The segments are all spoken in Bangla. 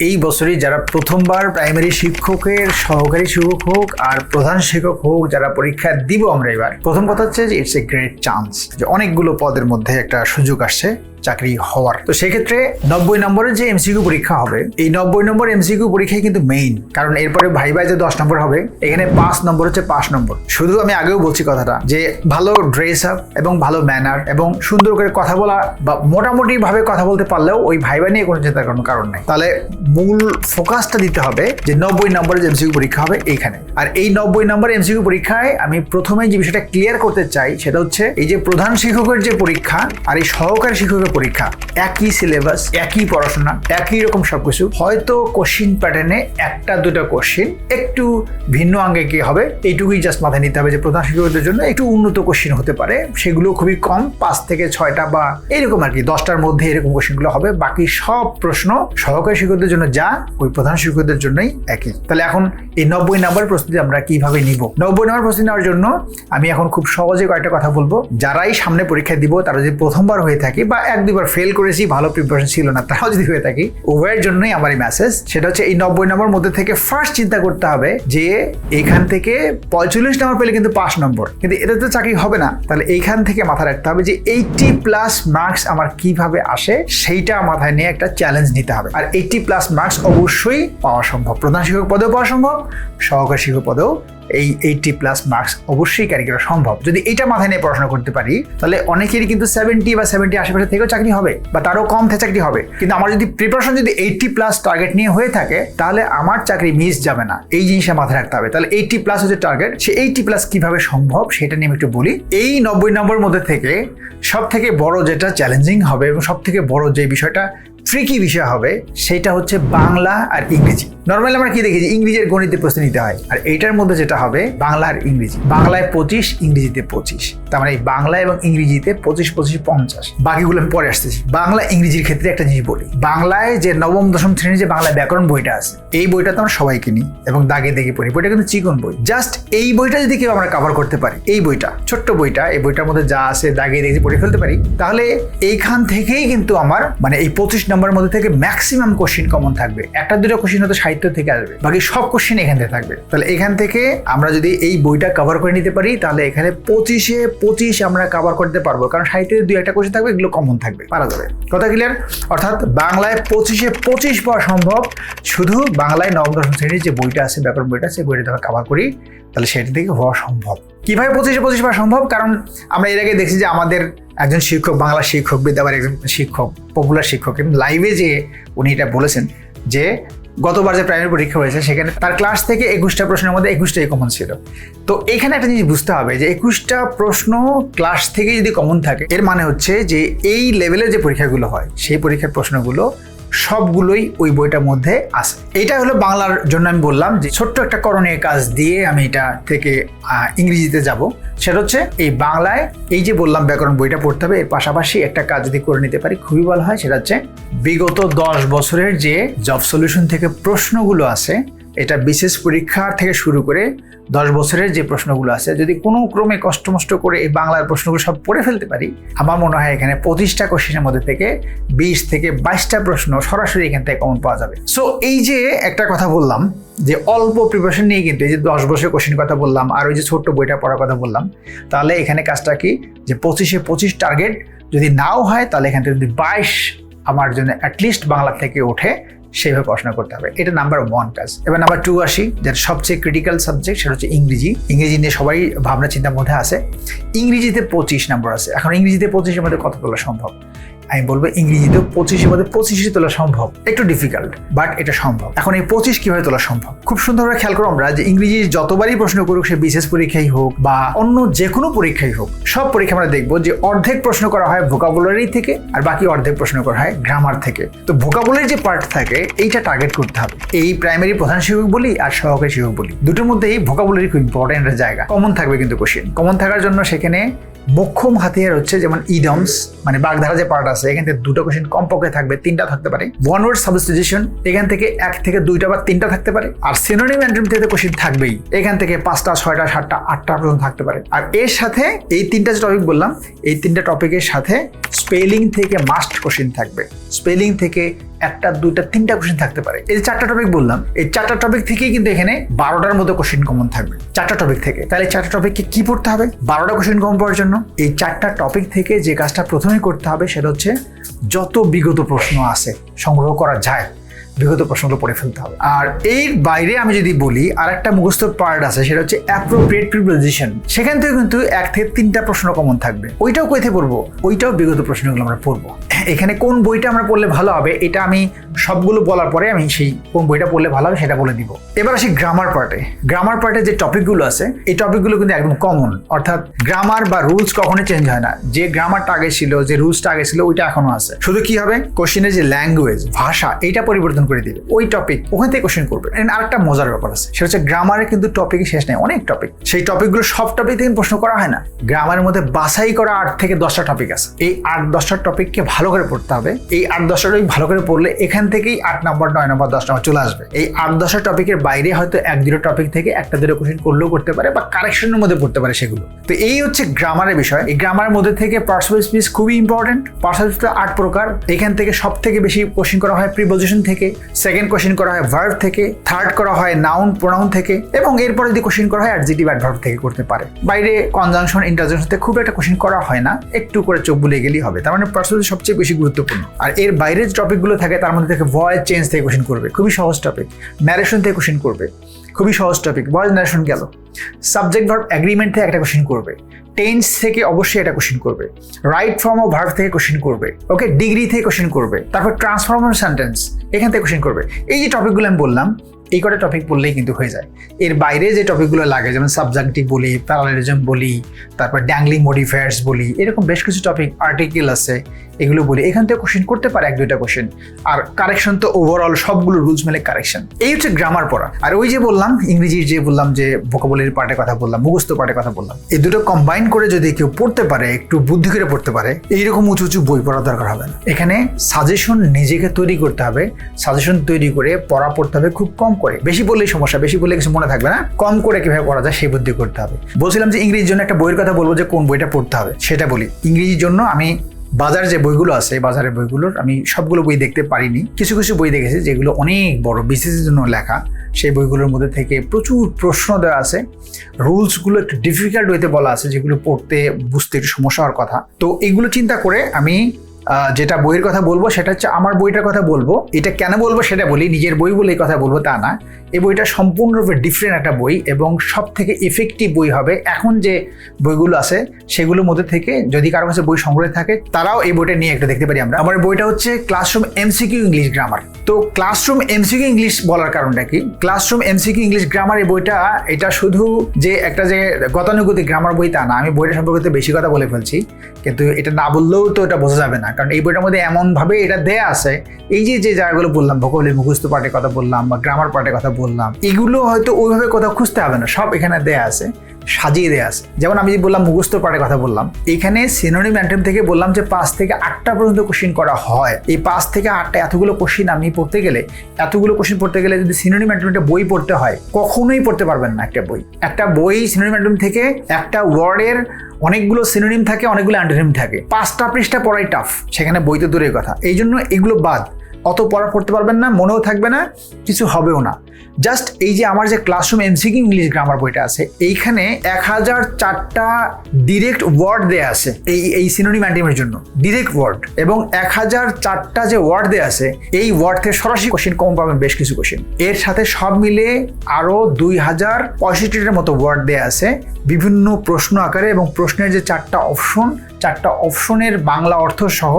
এই বছরে যারা প্রথমবার প্রাইমারি শিক্ষকের সহকারী শিক্ষক হোক আর প্রধান শিক্ষক হোক যারা পরীক্ষা দিব আমরা এবার, প্রথম কথা হচ্ছে যে ইটস এ গ্রেট চান্স যে অনেকগুলো পদের মধ্যে একটা সুযোগ আসছে। চাকরি হওয়ার। তো সেক্ষেত্রে নব্বই নম্বরের যে এমসিকিউ পরীক্ষা হবে, এই নব্বই নম্বর এমসিকিউ পরীক্ষাই কিন্তু মেইন কারণ এরপরে ভাই ভাই যে দশ নম্বর হবে, এখানে পাঁচ নম্বর হচ্ছে পাঁচ নম্বর। শুধু আমি আগেও বলছি কথাটা যে ভালো ড্রেস আপ এবং ভালো ম্যানার এবং সুন্দর করে কথা বলা বা মোটামুটি ভাবে কথা বলতে পারলেও ওই ভাইবা নিয়ে কোনো চিন্তার কোনো কারণ নাই। তাহলে মূল ফোকাসটা দিতে হবে যে নব্বই নম্বরের যে এমসিকিউ পরীক্ষা হবে এইখানে। আর এই নব্বই নম্বর এমসিকিউ পরীক্ষায় আমি প্রথমে যে বিষয়টা ক্লিয়ার করতে চাই, সেটা হচ্ছে এই যে প্রধান শিক্ষকের যে পরীক্ষা আর এই সহকারী শিক্ষকের পরীক্ষা। একই সিলেবাস একই পড়াশোনা, একই রকম সবকিছু। হয়তো কোশ্চিন প্যাটার্নে একটা, দুটো কোশ্চিন একটু ভিন্ন আঙ্গে কি হবে। এইটুকুই জাস্ট মাথায় নিতে হবে যে প্রধান শিক্ষকদের জন্য একটু উন্নত কোশ্চিন হতে পারে। সেগুলো খুবই কম, পাঁচ থেকে ছয়টা বা এরকম আর কি, দশটার মধ্যে এরকম কোশ্চিনগুলো হবে। বাকি সব প্রশ্ন সহকারী শিক্ষকদের জন্য যা, ওই প্রধান শিক্ষকদের জন্যই একই। তাহলে এখন এই নব্বই নাম্বার প্রস্তুতি আমরা কীভাবে নিব? নব্বই নাম্বার প্রস্তুতি নেওয়ার জন্য আমি এখন খুব সহজে কয়েকটা কথা বলব। যারাই সামনে পরীক্ষা দিব, তারা যদি প্রথমবার হয়ে থাকে বা এক দুবার ফেল করেছি, ভালো প্রিপারেশন ছিল না তারাও যদি হয়ে থাকি, উভয়ের জন্যই আমার এই মেসেজ সেটা হচ্ছে এই নব্বই নম্বর মধ্যে থেকে ফার্স্ট চিন্তা করতে হবে যে, এখান থেকে পঁয়তাল্লিশ নম্বর পেলে কিন্তু পাঁচ নম্বর। কিন্তু এটা তো চাকরি হবে না। তাহলে এইখান থেকে মাথায় রাখতে হবে যে এইটি প্লাস মার্কস আমার কীভাবে আসে, সেইটা মাথায় নিয়ে একটা চ্যালেঞ্জ নিতে হবে। আর এইটি প্লাস মার্কস অবশ্যই পাওয়া সম্ভব। প্রধান শিক্ষক পদেও পাওয়া সম্ভব, সহকারী শিক্ষক পদেও এই এইটটি প্লাস মার্কস অবশ্যই ক্যারি করা সম্ভব। যদি এটা মাথায় নিয়ে পড়াশোনা করতে পারি, তাহলে অনেকেরই কিন্তু সেভেন্টি বা সেভেন্টি আশেপাশে থেকেও চাকরি হবে, বা তারও কম থেকে চাকরি হবে। কিন্তু আমার যদি প্রিপারেশন যদি এইটটি প্লাস টার্গেট নিয়ে হয়ে থাকে, তাহলে আমার চাকরি মিস যাবে না। এই জিনিসটা মাথায় রাখতে হবে। তাহলে এইটটি প্লাস হচ্ছে টার্গেট সে এইটটি প্লাস কীভাবে সম্ভব সেটা নিয়ে আমি একটু বলি। এই নব্বই নম্বর মধ্যে থেকে সব থেকে বড় যেটা চ্যালেঞ্জিং হবে এবং সব থেকে বড় যে বিষয়টা ট্রিকি বিষয় হবে, সেটা হচ্ছে বাংলা আর ইংরেজি। নর্মালি আমরা কি দেখি যে ইংরেজির গণিতের প্রশ্ন নিতে হয়। আর এইটার মধ্যে যেটা হবে, বাংলা আর ইংরেজি। বাংলায় পঁচিশ, ইংরেজিতে পঁচিশ। তার মানে বাংলা এবং ইংরেজিতে পঁচিশ পঁচিশ, পঞ্চাশ। বাকিগুলো আমি পরে আসতেছি। বাংলা, ইংরেজির ক্ষেত্রে একটা জিনিস বলি। বাংলায় যে নবম, দশম শ্রেণির যে বাংলা ব্যাকরণ বইটা আছে, এই বইটা তো আমরা সবাই কিনি এবং দাগে দেখে পড়ি। বইটা কিন্তু চিকন বই। জাস্ট এই বইটা যদি কেউ আমরা কাভার করতে পারি, এই বইটা, ছোট্ট বইটা, এই বইটার মধ্যে যা আছে, দাগে দেখে পড়ে ফেলতে পারি, তাহলে এইখান থেকেই কিন্তু আমার মানে এই পঁচিশ নম্বরের মধ্যে থেকে ম্যাক্সিমাম কোশ্চিন কমন থাকবে। একটা দুটো কোশ্চিন হয়তো সাহিত্য থেকে আসবে। বাকি সব কোশ্চিন এখান থেকে থাকবে। তাহলে এখান থেকে আমরা যদি এই বইটা কভার করে নিতে পারি, তাহলে এখানে পঁচিশে পঁচিশ আমরা কভার করতে পারব। কারণ সাহিত্যের দুই একটা কোশ্চিন থাকবে, এগুলো কমন থাকবে। পারা যাবে। কথা ক্লিয়ার অর্থাৎ বাংলায় পঁচিশে পঁচিশ পাওয়া সম্ভব। শুধু বাংলায় নবম, দশম শ্রেণির যে বইটা আছে ব্যাকরণ বইটা আছে, বইটা আমরা কভার করি, তাহলে সেটা থেকে হওয়া সম্ভব। কীভাবে পঁচিশে পঁচিশ পাওয়া সম্ভব? কারণ আমরা এর আগে দেখছি যে আমাদের একজন শিক্ষক, বাংলা শিক্ষক বিদ্যাবার একজন শিক্ষক পপুলার শিক্ষক, এবং লাইভে যে উনি এটা বলেছেন যে গতবার যে প্রাইমারি পরীক্ষা হয়েছে, সেখানে তার ক্লাস থেকে একুশটা প্রশ্নের মধ্যে একুশটাই কমন ছিল। তো এখানে একটা জিনিস বুঝতে হবে যে একুশটা প্রশ্ন ক্লাস থেকে যদি কমন থাকে, এর মানে হচ্ছে যে এই লেভেলের যে পরীক্ষাগুলো হয়, সেই পরীক্ষার প্রশ্নগুলো সবগুলোই ওই বইটার মধ্যে আছে। এটা হলো বাংলার জন্য আমি বললাম যে ছোট্ট একটা করণীয় কাজ দিয়ে আমি এটা থেকে ইংরেজিতে যাব। সেটা হচ্ছে এই বাংলায় এই যে বললাম ব্যাকরণ বইটা পড়তে হবে, এর পাশাপাশি একটা কাজ যদি করে নিতে পারি, খুবই ভালো হয়, সেটা হচ্ছে বিগত দশ বছরের যে জব সলিউশন থেকে প্রশ্নগুলো আছে এটা বিশেষ পরীক্ষা থেকে শুরু করে দশ বছরের যে প্রশ্নগুলো আছে, যদি কোনো ক্রমে কষ্টমষ্ট করে এই বাংলার প্রশ্নগুলো সব পড়ে ফেলতে পারি, আমার মনে হয় এখানে পঁচিশটা কোশ্চেনের মধ্যে থেকে বিশ থেকে বাইশটা প্রশ্ন সরাসরি এখান থেকে কমন পাওয়া যাবে। সো এই যে একটা কথা বললাম, যে অল্প প্রিপারেশন নিয়ে কিন্তু এই যে দশ বছরের কোশ্চেন কথা বললাম, আর ওই যে ছোট্ট বইটা পড়ার কথা বললাম, তাহলে এখানে কাজটা কি? যে পঁচিশে পঁচিশ টার্গেট যদি নাও হয়, তাহলে এখান থেকে যদি বাইশ আমার জন্য অ্যাটলিস্ট বাংলা থেকে ওঠে সেইভাবে পড়াশোনা করতে হবে। এটা নাম্বার ওয়ান কাজ। এবার নাম্বার টু আসি, যেটা সবচেয়ে ক্রিটিক্যাল সাবজেক্ট সেটা হচ্ছে ইংরেজি। ইংরেজি নিয়ে সবাই ভাবনা চিন্তার মধ্যে আছে। ইংরেজিতে পঁচিশ নম্বর আছে। এখন ইংরেজিতে পঁচিশের মধ্যে কত তোলা সম্ভব? আমি বলব ইংরেজিতেও পঁচিশের মধ্যে পঁচিশে তোলা সম্ভব। একটু ডিফিকাল্ট বাট এটা সম্ভব। এখন এই পঁচিশ কীভাবে তোলা সম্ভব? খুব সুন্দরভাবে খেয়াল করো আমরা যে ইংরেজি যতবারই প্রশ্ন করুক, সে বিশেষ পরীক্ষাই হোক বা অন্য যে কোনো পরীক্ষাই হোক, সব পরীক্ষা আমরা দেখব যে অর্ধেক প্রশ্ন করা হয় ভোকাবুলারি থেকে আর বাকি অর্ধেক প্রশ্ন করা হয় গ্রামার থেকে। তো ভোকাবুলারি যে পার্ট থাকে, এইটা টার্গেট করতে হবে। এই প্রাইমারি প্রধান শিক্ষক বলি আর সহকারী শিক্ষক বলি। দুটোর মধ্যেই ভোকাবুলারি খুব ইম্পর্টেন্ট জায়গা। কমন থাকবে কিন্তু কোশ্চেন কমন থাকার জন্য সেখানে মোক্ষম হাতিয়ার হচ্ছে যেমন ইডমস মানে বাগধারা যে পার্ট আছে, এখান থেকে দুটো কোশ্চেন কমপক্ষে থাকবে, তিনটা থাকতে পারে। ওয়ান ওয়ার্ড সাবস্টিটিউশন এখান থেকে এক থেকে দুইটা বা তিনটা থাকতে পারে। আর সিনোনিম অ্যান্ট্রিম থেকে কোশ্চেন থাকবেই, এখান থেকে পাঁচটা, ছয়টা, সাতটা, আটটা পর্যন্ত থাকতে পারে। আর এর সাথে এই তিনটা যে টপিক বললাম, এই তিনটা টপিকের সাথে স্পেলিং থেকে মাস্ট কোশ্চেন থাকবে। স্পেলিং থেকে একটা, দুইটা, তিনটা কোশ্চেন থাকতে পারে। এই চারটা টপিক বললাম, এই চারটা টপিক থেকেই কিন্তু এখানে বারোটার মতো কোশ্চেন কমন থাকবে। চারটা টপিক থেকে। তাহলে চারটা টপিককে কি পড়তে হবে? বারোটা কোশ্চেন কমন পড়ার জন্য। এই চারটা টপিক থেকে যে কাজটা প্রথমে করতে হবে সেটা হচ্ছে যত বিগত প্রশ্ন আছে সংগ্রহ করা যায়, বিগত প্রশ্নগুলো পড়ে ফেলতে হবে। আর এর বাইরে আমি যদি বলি আর একটা মুখস্থ পার্ট আছে, সেটা হচ্ছে অ্যাপ্রোপ্রিয়েট প্রিপোজিশন সেখান থেকে কিন্তু এক থেকে তিনটা প্রশ্ন কমন থাকবে। ওইটাও কোথায় পড়ব? ওইটাও বিগত প্রশ্নগুলো আমরা পড়ব। এখানে কোন বইটা আমরা পড়লে ভালো হবে, এটা আমি সবগুলো বলার পরে আমি সেই কোন বইটা পড়লে ভালো হবে সেটা বলে দিব। এবার আসি গ্রামার পার্টে গ্রামার পার্টে যে টপিকগুলো আছে, এই টপিকগুলো কিন্তু একদম কমন অর্থাৎ গ্রামার বা রুলস কখনোই চেঞ্জ হয় না। যে গ্রামারটা আগে ছিল, যে রুলসটা আগে ছিল, ওইটা এখনও আছে। শুধু কি হবে? কোশ্চেনের যে ল্যাঙ্গুয়েজ ভাষা, এইটা পরিবর্তন করে দিবে। ওই টপিক ওখান থেকে কোশ্চেন করবে। And আরেকটা মজার ব্যাপার আছে, সেটা হচ্ছে গ্রামারে কিন্তু টপিকই শেষ নেই, অনেক টপিক সেই টপিকগুলো সব টপিক থেকে প্রশ্ন করা হয় না। গ্রামারের মধ্যে বাছাই করা আট থেকে দশটা টপিক আছে। এই আট দশটা টপিককে ভালো করে পড়তে হবে। এই আট দশটা টপিক ভালো করে পড়লে এখান থেকেই আট নম্বর, নয় নম্বর, দশ নম্বর চলে আসবে। এই আট দশটা টপিকের বাইরে হয়তো এক, দুটো টপিক থেকে একটা, দুটো কোশ্চেন করলেও করতে পারে বা কারেকশনের মধ্যে পড়তে পারে সেগুলো। তো এই হচ্ছে গ্রামারের বিষয়। এই গ্রামারের মধ্যে থেকে পার্সোনাল স্পিচ খুবই ইম্পর্টেন্ট পার্সোনাল স্পিচ আট প্রকার। এখান থেকে সব থেকে বেশি কোশ্চেন করা হয় প্রিপোজিশন থেকে সেকেন্ড কোশ্চেন করা হয় ভার্ব থেকে থার্ড করা হয় নাউন প্রোনাউন থেকে এবং এরপরে যদি কোশ্চেন করা হয় অ্যাডজেটিভ অ্যাডভার্ব থেকে করতে পারে। বাইরে কনজাংশন ইন্টারজেকশন থেকে খুব একটা কোশ্চেন করা হয় না। একটু করে চোখ বুলে গেলেই হবে। তার মানে পার্সোনাল সবচেয়ে বেশি গুরুত্বপূর্ণ। আর এর বাইরে যে টপিকগুলো থাকে, তার মধ্যে থেকে ভয়েস চেঞ্জ থেকে কোশ্চেন করবে। খুবই সহজ টপিক ন্যারেশন থেকে কোশ্চেন করবে। খুবই সহজ টপিক ভয়েস ন্যারেশন গেল। সাবজেক্ট ভার্ব অ্যাগ্রিমেন্ট থেকে একটা কোশ্চেন করবে। টেন্স থেকে অবশ্যই এটা কোশ্চেন করবে। রাইট ফর্ম অফ ভার্ব থেকে কোশ্চেন করবে। ওকে ডিগ্রি থেকে কোশ্চেন করবে। তারপর ট্রান্সফর্মার সেন্টেন্স এখান থেকে কোশ্চেন করবে। এই যে টপিকগুলো আমি বললাম এই কটা টপিক বললেই কিন্তু হয়ে যায়। এর বাইরে যে টপিকগুলো লাগে, যেমন সাবজেক্টিভ বলি প্যারালিজম বলি, তারপর ড্যাংলিং মডিফায়ার্স বলি, এরকম বেশ কিছু টপিক আর্টিকেল আছে, এগুলো বলি। এখান থেকে কোশ্চেন করতে পারে এক দুইটা কোশ্চেন আর কারেকশন তো ওভারঅল সবগুলো রুলস মেলে কারেকশন এই হচ্ছে গ্রামার পড়া। আর ওই যে বললাম, ইংরেজির যে বললাম, যে ভোকাবলির পার্টে কথা বললাম, মুখস্থ পার্টে কথা বললাম, এই দুটো কম্বাইন করে যদি কেউ পড়তে পারে, একটু বুদ্ধি করে পড়তে পারে, এইরকম উঁচু উঁচু বই পড়ার দরকার হবে না। এখানে সাজেশন নিজেকে তৈরি করতে হবে। সাজেশন তৈরি করে পড়া পড়তে হবে খুব কম করে। বেশি বললেই সমস্যা, বেশি বললে কিছু মনে থাকবে না। কম করে কীভাবে পড়া যায় সেই বুদ্ধি করতে হবে। বলছিলাম যে ইংরেজির জন্য একটা বইয়ের কথা বলব যে কোন বইটা পড়তে হবে, সেটা বলি। ইংরেজির জন্য আমি বাজার যে বইগুলো আছে, বাজারের বইগুলোর, আমি সবগুলো বই দেখতে পারিনি। কিছু কিছু বই দেখেছি যেগুলো অনেক বড় বিসিসের জন্য লেখা। সেই বইগুলোর মধ্যে থেকে প্রচুর প্রশ্ন দেওয়া আছে। রুলসগুলো একটু ডিফিকাল্ট হইতে বলা আছে যেগুলো পড়তে, বুঝতে একটু সমস্যা হওয়ার কথা। তো এগুলো চিন্তা করে আমি যেটা বইয়ের কথা বলব, সেটা হচ্ছে আমার বইটার কথা বলব। এটা কেন বলব সেটা বলি, নিজের বই বলে এই কথা বলব তা না। এই বইটা সম্পূর্ণরূপে ডিফারেন্ট একটা বই এবং সব থেকে এফেক্টিভ বই হবে। এখন যে বইগুলো আছে, সেগুলোর মধ্যে থেকে যদি কারও কাছে বই সংগ্রহে থাকে, তারাও এই বইটা নিয়ে একটু দেখতে পারি আমরা। আমার বইটা হচ্ছে ক্লাসরুম এমসিকিউ ইংলিশ গ্রামার তো ক্লাসরুম এমসিকিউ ইংলিশ বলার কারণটা কি? ক্লাসরুম এমসিকিউ ইংলিশ গ্রামার এই বইটা, এটা শুধু যে একটা যে গতানুগতিক গ্রামার বই তা না, আমি বইটা সম্পর্কে বেশি কথা বলে ফেলছি, কিন্তু এটা না বললেও তো এটা বোঝা যাবে না। কারণ এই বইটার মধ্যে এমনভাবে এটা দেয়া আছে, এই যে যে জায়গাগুলো বললাম, ভূগোলের মুখস্থ পাঠের কথা বললাম বা গ্রামার পার্টের কথা বললাম, এগুলো হয়তো ওইভাবে কোথাও খুঁজতে হবে না, সব এখানে দেয়া আছে। সাজিয়ে দেয়া আছে। যেমন আমি বললাম মুখস্থ পাঠের কথা বললাম, এখানে সিনোনিম অ্যান্টেম থেকে বললাম যে পাঁচ থেকে আটটা পর্যন্ত কোশ্চিন করা হয়। এই পাঁচ থেকে আটটা এতগুলো কোশ্চিন আমি পড়তে গেলে, এতগুলো কোশ্চিন পড়তে গেলে যদি সিনোনিম অ্যান্টেমটা বই পড়তে হয়, কখনোই পড়তে পারবেন না একটা বই। একটা বই সিনোনিম অ্যান্টেম থেকে একটা ওয়ার্ডের অনেকগুলো সিনোনিম থাকে, অনেকগুলো অ্যান্টোনিম থাকে। পাঁচটা পৃষ্ঠা পড়াই টাফ সেখানে বই তো দূরের কথা। এই জন্য এগুলো বাদ। অত পড়া পড়তে পারবেন না, মনেও থাকবে না, কিছু হবেও না। জাস্ট এই যে আমার যে ক্লাসরুম এমসিকিউ ইংলিশ গ্রামার বইটা আছে, এইখানে এক হাজার চারটা ডিরেক্ট ওয়ার্ড দেয়া আছে, এই এই সিনোনিম অ্যান্টিমের জন্য ডিরেক্ট ওয়ার্ড এবং এক হাজার চারটা যে ওয়ার্ড দেয়া আছে, এই ওয়ার্ড থেকে সরাসরি কোশ্চেন কম পাবেন, বেশ কিছু কোশ্চেন এর সাথে সব মিলে আরও দুই হাজার পঁয়ষট্টিটার মতো ওয়ার্ড দেয়া আছে, বিভিন্ন প্রশ্ন আকারে এবং প্রশ্নের যে চারটা অপশন চারটা অপশনের বাংলা অর্থ সহ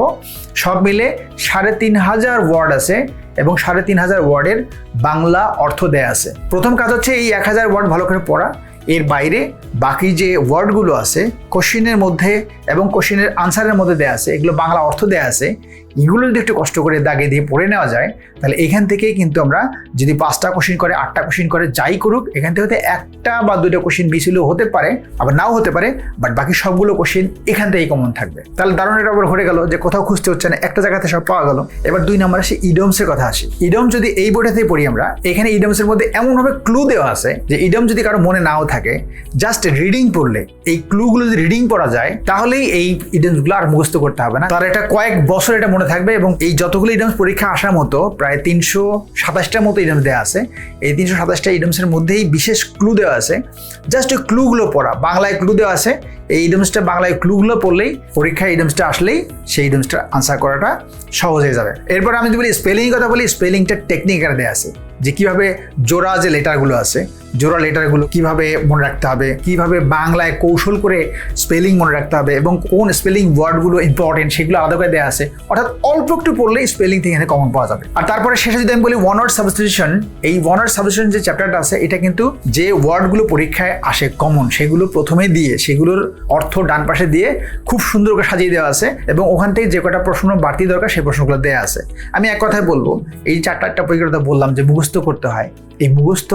সব মিলে সাড়ে তিন হাজার ওয়ার্ড আছে এবং সাড়ে তিন হাজার ওয়ার্ডের বাংলা অর্থ দেয়া আছে। প্রথম কাজ হচ্ছে এই এক হাজার ওয়ার্ড ভালো করে পড়া। এর বাইরে বাকি যে ওয়ার্ডগুলো আছে, কোশ্চিনের মধ্যে এবং কোশ্চিনের আনসারের মধ্যে দেয়া আছে, এগুলো বাংলা অর্থ দেয়া আছে। এগুলো যদি একটু কষ্ট করে দাগে দিয়ে পড়ে নেওয়া যায়, তাহলে এখান থেকেই কিন্তু আমরা যদি পাঁচটা কোশ্চিন করে, আটটা কোশ্চিন করে যাই করুক, এখান থেকে হয়তো একটা বা দুইটা কোশ্চিন মিস হলেও হতে পারে, আবার নাও হতে পারে বাট বাকি সবগুলো কোশ্চিন এখান থেকেই কমন থাকবে। তাহলে দারুণ এটা আবার ঘটে গেল যে কোথাও খুঁজতে হচ্ছে না, একটা জায়গাতে সব পাওয়া গেল। এবার দুই নম্বর আসে ইডমসের কথা আসে। ইডম যদি এই বইটাতেই পড়ি আমরা, এখানে ইডমসের মধ্যে এমনভাবে ক্লু দেওয়া আছে যে ইডম যদি কারও মনে নাও থাকে জাস্ট রিডিং পড়লে, এই ক্লুগুলো যদি রিডিং পড়া যায়, তাহলেই এই ইডমসগুলো আর মুখস্থ করতে হবে না। তার এটা কয়েক বছর এটা মনে থাকবে এবং এই যতগুলো ইডামস পরীক্ষা আসার মতো প্রায় তিনশো সাতাশটার মতো ইডামস দেওয়া আছে। এই তিনশো সাতাশটা ইডামসের মধ্যেই বিশেষ ক্লু দেওয়া আছে। জাস্ট ওই ক্লুগুলো পড়া, বাংলায় ক্লু দেওয়া আছে। এই ইডমসটা বাংলায় ক্লুগুলো পড়লেই পরীক্ষায় ইডমসটা আসলেই সেই ইডমসটা আনসার করাটা সহজ হয়ে যাবে। এরপর আমি যদি বলি স্পেলিং কথা বলি স্পেলিংটা টেকনিক্যাল দেওয়া আছে। যে কীভাবে জোড়া যে লেটারগুলো আছে, জোড়া লেটারগুলো কীভাবে মনে রাখতে হবে, কীভাবে বাংলায় কৌশল করে স্পেলিং মনে রাখতে হবে এবং কোন স্পেলিং ওয়ার্ডগুলো ইম্পর্টেন্ট সেগুলো আলাদা করে দেওয়া আছে, অর্থাৎ অল্প একটু পড়লেই স্পেলিং থেকে এখানে কমন পাওয়া যাবে। আর তারপরে শেষে যদি আমি বলি ওয়ান ওয়ার্ড সাবস্টিটিউশন এই ওয়ান ওয়ার্ড সাবস্টিটিউশন যে চ্যাপ্টারটা আছে, এটা কিন্তু যে ওয়ার্ডগুলো পরীক্ষায় আসে কমন সেগুলো প্রথমে দিয়ে, সেগুলোর অর্থ ডান পাশে দিয়ে খুব সুন্দর করে সাজিয়ে দেওয়া আছে এবং ওখান থেকে যে কটা প্রশ্ন বাড়তি দরকার সেই প্রশ্নগুলো দেওয়া আছে। আমি এক কথায় বলব, এই চারটা টপিকের কথা বললাম যে মুখস্থ করতে হয়। এই মুখস্থ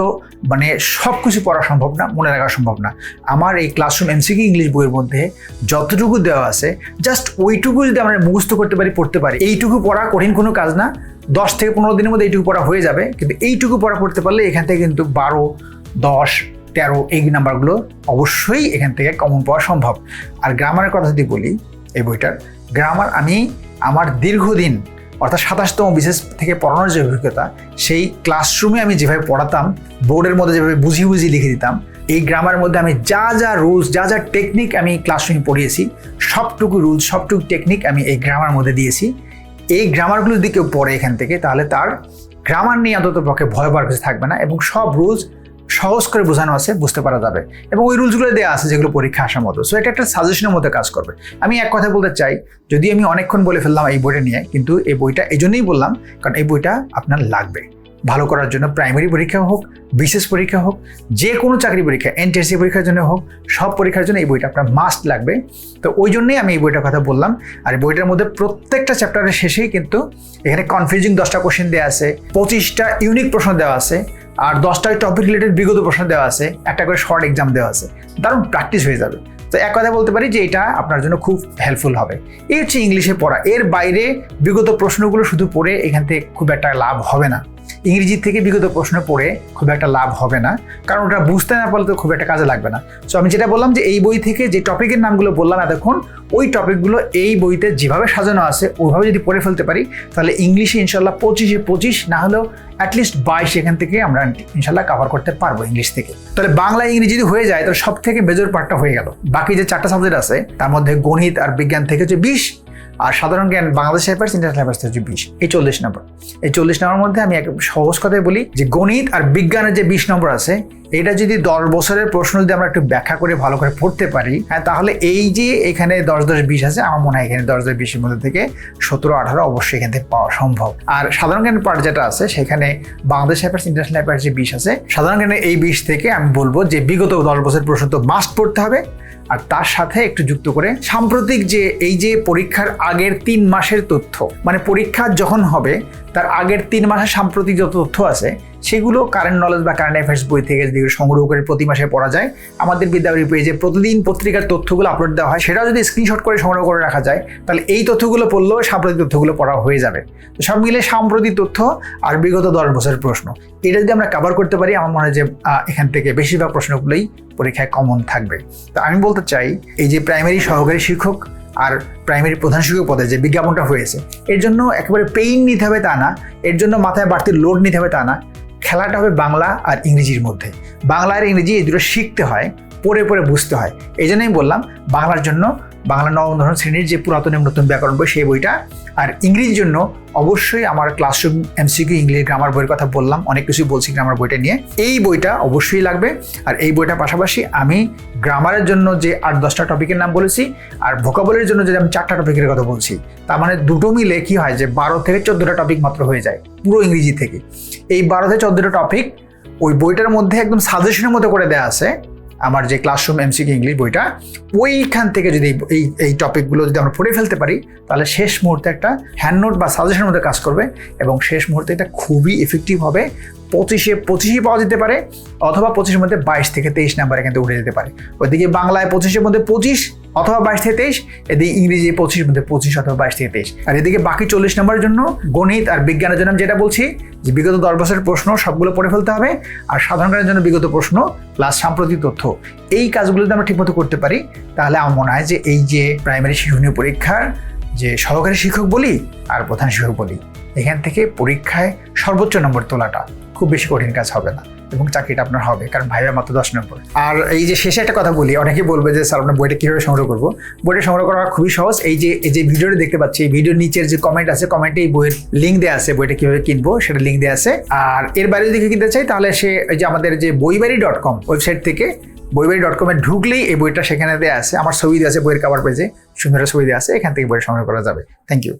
মানে সব কিছু পড়া সম্ভব না, মনে রাখা সম্ভব না। আমার এই ক্লাসরুম এমসিকি ইংলিশ বইয়ের মধ্যে যতটুকু দেওয়া আছে জাস্ট ওইটুকু যদি আমরা মুখস্থ করতে পারি, পড়তে পারি। এইটুকু পড়া কঠিন কোনো কাজ না। দশ থেকে পনেরো দিনের মধ্যে এইটুকু পড়া হয়ে যাবে। কিন্তু এইটুকু পড়া পড়তে পারলে এখান থেকে কিন্তু বারো, দশ, তেরো এই নাম্বারগুলো অবশ্যই এখান থেকে কমন পাওয়া সম্ভব। আর গ্রামারের কথা যদি বলি, এই বইটার গ্রামার আমি আমার দীর্ঘদিন অর্থাৎ সাতাশতম বিশেষ থেকে পড়ানোর যে অভিজ্ঞতা, সেই ক্লাসরুমে আমি যেভাবে পড়াতাম বোর্ডের মধ্যে যেভাবে বুঝিয়ে বুঝিয়ে লিখে দিতাম, এই গ্রামারের মধ্যে আমি যা যা রুলস যা যা টেকনিক আমি ক্লাসরুমে পড়িয়েছি, সবটুকু রুলস সবটুকু টেকনিক আমি এই গ্রামার মধ্যে দিয়েছি। এই গ্রামারগুলো যদি কেউ পড়ে এখান থেকে, তাহলে তার গ্রামার নিয়ে অন্তত পক্ষে ভয় পাওয়ার কিছু থাকবে না এবং সব রুলস সহজ করে বোঝানো আছে, বুঝতে পারা যাবে। এবং ওই রুলসগুলো দেওয়া আছে যেগুলো পরীক্ষা আসার মতো। সো এটা একটা সাজেশনের মধ্যে কাজ করবে। আমি এক কথা বলতে চাই, যদি আমি অনেকক্ষণ বলে ফেললাম এই বইটা নিয়ে, কিন্তু এই বইটা এই জন্যই বললাম, কারণ এই বইটা আপনার লাগবে। ভালো করার জন্য প্রাইমারি পরীক্ষা হোক, বিশেষ পরীক্ষা হোক, যে কোনো চাকরি পরীক্ষা এনটিএসসি পরীক্ষার জন্য হোক, সব পরীক্ষার জন্য এই বইটা আপনার মাস্ট লাগবে। তো ওই জন্যই আমি এই বইটার কথা বললাম। আর এই বইটার মধ্যে প্রত্যেকটা চ্যাপ্টারের শেষেই কিন্তু এখানে কনফিউজিং দশটা কোশ্চেন দেওয়া আছে, পঁচিশটা ইউনিক প্রশ্ন দেওয়া আছে। আর দশটায় টপিক রিলেটেড বিগত প্রশ্ন দেওয়া আছে, একটা করে শর্ট এক্সাম দেওয়া আছে, দারুণ প্র্যাকটিস হয়ে যাবে। তো এক কথা বলতে পারি যে এটা আপনার জন্য খুব হেল্পফুল হবে। এই হচ্ছে ইংলিশে পড়া। এর বাইরে বিগত প্রশ্নগুলো শুধু পড়ে এখান থেকে খুব একটা লাভ হবে না। ইংরেজি থেকে বিগত প্রশ্ন পড়ে খুব একটা লাভ হবে না। কারণ ওটা বুঝতে না পারলে তো খুব একটা কাজে লাগবে না। সো আমি যেটা বললাম যে এই বই থেকে যে টপিকের নামগুলো বললাম এতক্ষণ, ওই টপিকগুলো এই বইতে যেভাবে সাজানো আছে, ওইভাবে যদি পড়ে ফেলতে পারি, তাহলে ইংলিশে ইনশাল্লাহ পঁচিশে পঁচিশ, না হলেও অ্যাটলিস্ট বাইশ এখান থেকে আমরা ইনশাল্লাহ কাভার করতে পারব ইংলিশ থেকে। তাহলে বাংলা, ইংরেজি যদি হয়ে যায়, তাহলে সব থেকে মেজর পার্টটা হয়ে গেল। বাকি যে চারটা সাবজেক্ট আছে, তার মধ্যে গণিত আর বিজ্ঞান থেকে যে বিশ আর সাধারণ জ্ঞান বাংলাদেশ পেপার্স ইন্টারন্যাশনাল পেপার্স হচ্ছে বিশ, এই চল্লিশ নম্বর। এই চল্লিশ নম্বর মধ্যে আমি এক সহজ কথায় বলি যে গণিত আর বিজ্ঞানের যে বিশ নম্বর আছে এটা যদি দশ বছরের প্রশ্ন যদি আমরা একটু ব্যাখ্যা করে ভালো করে পড়তে পারি হ্যাঁ তাহলে এই যে এখানে দশ দশ বিশ আছে, আমার মনে হয় এখানে দশ দশ বিশের মধ্যে থেকে সতেরো, আঠারো অবশ্যই এখান থেকে পাওয়া সম্ভব। আর সাধারণ জ্ঞানের পার্ট যেটা আছে, সেখানে বাংলাদেশ পেপার্স ইন্টারন্যাশনাল পেপার্স যে বিশ আছে, সাধারণ জ্ঞানের এই বিশ থেকে আমি বলব যে বিগত দশ বছরের প্রশ্ন তো মাস্ট পড়তে হবে। আর তার সাথে একটু যুক্ত করে সাম্প্রতিক যে এই যে পরীক্ষার আগের তিন মাসের তথ্য মানে পরীক্ষা যখন হবে, তার আগের তিন মাসের সাম্প্রতিক যত তথ্য আছে সেগুলো কারেন্ট নলেজ বা কারেন্ট অ্যাফেয়ার্স বই থেকে যদি সংগ্রহ করে প্রতি মাসে পড়া যায়, আমাদের বিদ্যালয় পেজে প্রতিদিন পত্রিকার তথ্যগুলো আপলোড দেওয়া হয়। সেটা যদি স্ক্রিনশট করে সংগ্রহ করে রাখা যায়, তাহলে এই তথ্যগুলো পড়লেও সাম্প্রতিক তথ্যগুলো পড়া হয়ে যাবে। তো সব মিলে সাম্প্রতিক তথ্য আর বিগত দশ বছরের প্রশ্ন। এটা যদি আমরা কভার করতে পারি, আমার মনে হয় যে এখান থেকে বেশিরভাগ প্রশ্নগুলোই পরীক্ষায় কমন থাকবে। তো আমি বলতে চাই, এই যে প্রাইমারি সহকারী শিক্ষক আর প্রাইমারি প্রধান শিক্ষক পদে যে বিজ্ঞাপনটা হয়েছে, এর জন্য একেবারে পেইন নিতে হবে তা না। এর জন্য মাথায় বাড়তি লোড নিতে হবে তা না। খেলাটা হবে বাংলা আর ইংরেজির মধ্যে। বাংলা আর ইংরেজি এই দুটো শিখতে হয়, পড়ে পড়ে বুঝতে হয়। এই জন্যই বললাম, বাংলার জন্য বাংলা নবম ধরন শ্রেণির যে পুরাতন এবং নতুন ব্যাকরণ বই, সেই বইটা। আর ইংরেজির জন্য অবশ্যই আমার ক্লাসরুম এমসিকিউ ইংলিশ গ্রামার বইয়ের কথা বললাম, অনেক কিছু বলছি গ্রামার বইটা নিয়ে। এই বইটা অবশ্যই লাগবে। আর এই বইটার পাশাপাশি আমি গ্রামারের জন্য যে আট দশটা টপিকের নাম বলেছি, আর ভোকাবলের জন্য যে আমি চারটা টপিকের কথা বলছি, তার মানে দুটো মিলে কি হয় যে বারো থেকে চোদ্দোটা টপিক মাত্র হয়ে যায়, পুরো ইংরেজি থেকে। এই বারো থেকে চোদ্দোটা টপিক ওই বইটার মধ্যে একদম সাজেশনের মতো করে দেওয়া আছে আমার যে ক্লাসরুম এমসিকে ইংলিশ বইটা, ওইখান থেকে যদি এই এই টপিকগুলো যদি আমরা পড়ে ফেলতে পারি, তাহলে শেষ মুহূর্তে একটা হ্যান্ড নোট বা সাজেশনের মধ্যে কাজ করবে এবং শেষ মুহূর্তে এটা খুবই এফেক্টিভ হবে। পঁচিশে পঁচিশে পাওয়া যেতে পারে, অথবা পঁচিশের মধ্যে বাইশ থেকে তেইশ নাম্বারে কিন্তু উঠে যেতে পারে। ওইদিকে বাংলায় পঁচিশের মধ্যে পঁচিশ অথবা বাইশ থেকে তেইশ, এদিকে ইংরেজি পঁচিশ, মধ্যে পঁচিশ অথবা বাইশ থেকে তেইশ। আর এদিকে বাকি চল্লিশ নম্বরের জন্য গণিত আর বিজ্ঞানের জন্য যেটা বলছি, যে বিগত দশ বছরের প্রশ্ন সবগুলো পড়ে ফেলতে হবে, আর সাধারণ জ্ঞানের জন্য বিগত প্রশ্ন প্লাস সাম্প্রতিক তথ্য। এই কাজগুলো যদি আমরা ঠিকমতো করতে পারি, তাহলে আমার মনে হয় যে এই যে প্রাইমারি শিক্ষণীয় পরীক্ষার যে সহকারী শিক্ষক বলি, আর প্রধান শিক্ষক বলি, এখান থেকে পরীক্ষায় সর্বোচ্চ নম্বর তোলাটা খুব বেশি কঠিন কাজ হবে না। এবং চাকরিটা আপনার হবে, কারণ ভাইবা মাত্র দশ নম্বর আর এই যে শেষে একটা কথা বলি অনেকে বলবে যে, স্যার, আপনার বইটা কীভাবে সংগ্রহ করব? বইটা সংগ্রহ করা খুবই সহজ। এই যে এই যে ভিডিওটা দেখতে পাচ্ছি, এই ভিডিওর নিচের যে কমেন্ট আছে কমেন্টে এই বইয়ের লিঙ্ক দেওয়া আছে, বইটা কীভাবে কিনবো, সেটা লিঙ্ক দেওয়া আছে। আর এর বাইরে যদি কিনতে চাই, তাহলে সে, এই যে আমাদের যে বইবাড়ি ডট কম ওয়েবসাইট থেকে বইবাড়ি ডট কমে ঢুকলেই এই বইটা সেখানে দেওয়া আছে। আমার ছবি দেওয়া আছে বইয়ের কাভার পেজে সুন্দর ছবি দেওয়া আছে, এখান থেকে বইটা সংগ্রহ করা যাবে। Thank you